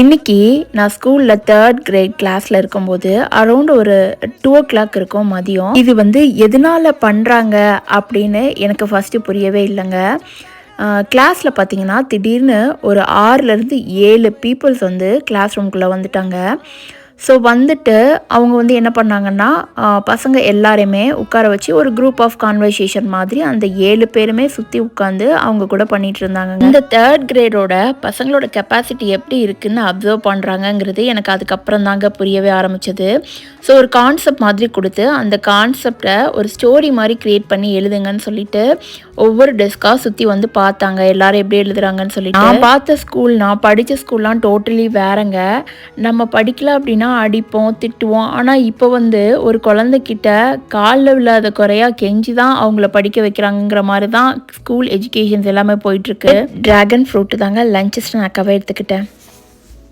இன்னைக்கு நான் ஸ்கூலில் தேர்ட் கிரேட் கிளாஸில் இருக்கும்போது அரௌண்ட் ஒரு டூ ஓ கிளாக் இருக்கும் மதியம். இது வந்து எதனால பண்ணுறாங்க அப்படின்னு எனக்கு ஃபஸ்ட்டு புரியவே இல்லைங்க. கிளாஸில் பார்த்தீங்கன்னா திடீர்னு ஒரு ஆறுலேருந்து ஏழு பீப்புள்ஸ் வந்து கிளாஸ் ரூம்குள்ளே வந்துட்டாங்க. ஸோ வந்துட்டு அவங்க வந்து என்ன பண்ணாங்கன்னா பசங்க எல்லாரையுமே உட்கார வச்சு ஒரு குரூப் ஆஃப் கான்வர்சேஷன் மாதிரி அந்த ஏழு பேருமே சுற்றி உட்காந்து அவங்க கூட பண்ணிட்டு இருந்தாங்க இந்த தேர்ட் கிரேடோட பசங்களோட கெப்பாசிட்டி எப்படி இருக்குன்னு அப்சர்வ் பண்ணுறாங்கங்கிறது எனக்கு அதுக்கப்புறம் தாங்க புரியவே ஆரம்பிச்சது. ஸோ ஒரு கான்செப்ட் மாதிரி கொடுத்து அந்த கான்செப்டை ஒரு ஸ்டோரி மாதிரி க்ரியேட் பண்ணி எழுதுங்கன்னு சொல்லிட்டு ஒவ்வொரு டெஸ்க்காக சுற்றி வந்து பார்த்தாங்க. எல்லாரும் எப்படி எழுதுறாங்கன்னு சொல்லிட்டு. நான் பார்த்த ஸ்கூல் நான் படித்த ஸ்கூல்லாம் டோட்டலி வேறங்க. நம்ம படிக்கல அப்படின்னா அடிப்போம் திட்டுவோம். ஆனால் இப்போ வந்து ஒரு குழந்தைக்கிட்ட காலில் விழாத குறையா கெஞ்சி தான் அவங்கள படிக்க வைக்கிறாங்கங்கிற மாதிரி தான் ஸ்கூல் எஜுகேஷன்ஸ் எல்லாமே போயிட்டுருக்கு ட்ராகன் ஃப்ரூட்டு தாங்க லஞ்ச் ஸ்நாக்காகவே எடுத்துக்கிட்டேன்.